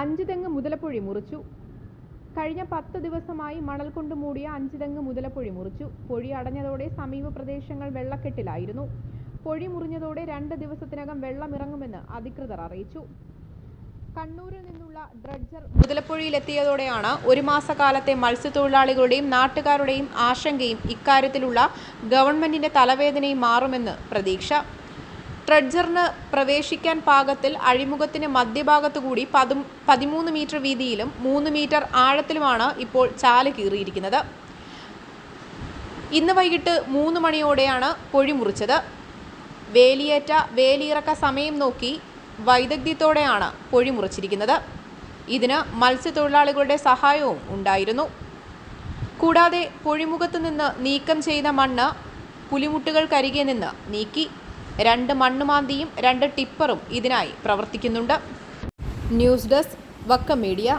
അഞ്ച് തെങ്ങ് മുതലപ്പൊഴി മുറിച്ചു. കഴിഞ്ഞ പത്ത് ദിവസമായി മണൽ കൊണ്ട് മൂടിയ അഞ്ച് തെങ്ങ് മുതലപ്പൊഴി മുറിച്ചു. പൊഴി അടഞ്ഞതോടെ സമീപ പ്രദേശങ്ങൾ വെള്ളക്കെട്ടിലായിരുന്നു. പൊഴി മുറിഞ്ഞതോടെ രണ്ട് ദിവസത്തിനകം വെള്ളമിറങ്ങുമെന്ന് അധികൃതർ അറിയിച്ചു. കണ്ണൂരിൽ നിന്നുള്ള ഡ്രഡ്ജർ മുതലപ്പൊഴിയിലെത്തിയതോടെയാണ് ഒരു മാസക്കാലത്തെ മത്സ്യത്തൊഴിലാളികളുടെയും നാട്ടുകാരുടെയും ആശങ്കയും ഇക്കാര്യത്തിലുള്ള ഗവൺമെന്റിന്റെ തലവേദനയും മാറുമെന്ന് പ്രതീക്ഷ. ട്രഡ്ജറിന് പ്രവേശിക്കാൻ പാകത്തിൽ അഴിമുഖത്തിന് മധ്യഭാഗത്തുകൂടി പതും പതിമൂന്ന് മീറ്റർ വീതിയിലും മൂന്ന് മീറ്റർ ആഴത്തിലുമാണ് ഇപ്പോൾ ചാൽ കീറിയിരിക്കുന്നത്. ഇന്ന് വൈകിട്ട് മൂന്ന് മണിയോടെയാണ് പൊഴി മുറിച്ചത്. വേലിയേറ്റ വേലിയിറക്ക സമയം നോക്കി വൈദഗ്ധ്യത്തോടെയാണ് പൊഴി മുറിച്ചിരിക്കുന്നത്. ഇതിന് മത്സ്യത്തൊഴിലാളികളുടെ സഹായവും ഉണ്ടായിരുന്നു. കൂടാതെ പൊഴിമുഖത്ത് നിന്ന് നീക്കം ചെയ്ത മണ്ണ് പുലിമുട്ടുകൾക്കരികെ നിന്ന് നീക്കി. രണ്ട് മണ്ണുമാന്തിയും രണ്ട് ടിപ്പറും ഇതിനായി പ്രവർത്തിക്കുന്നുണ്ട്. News desk Vakkom media.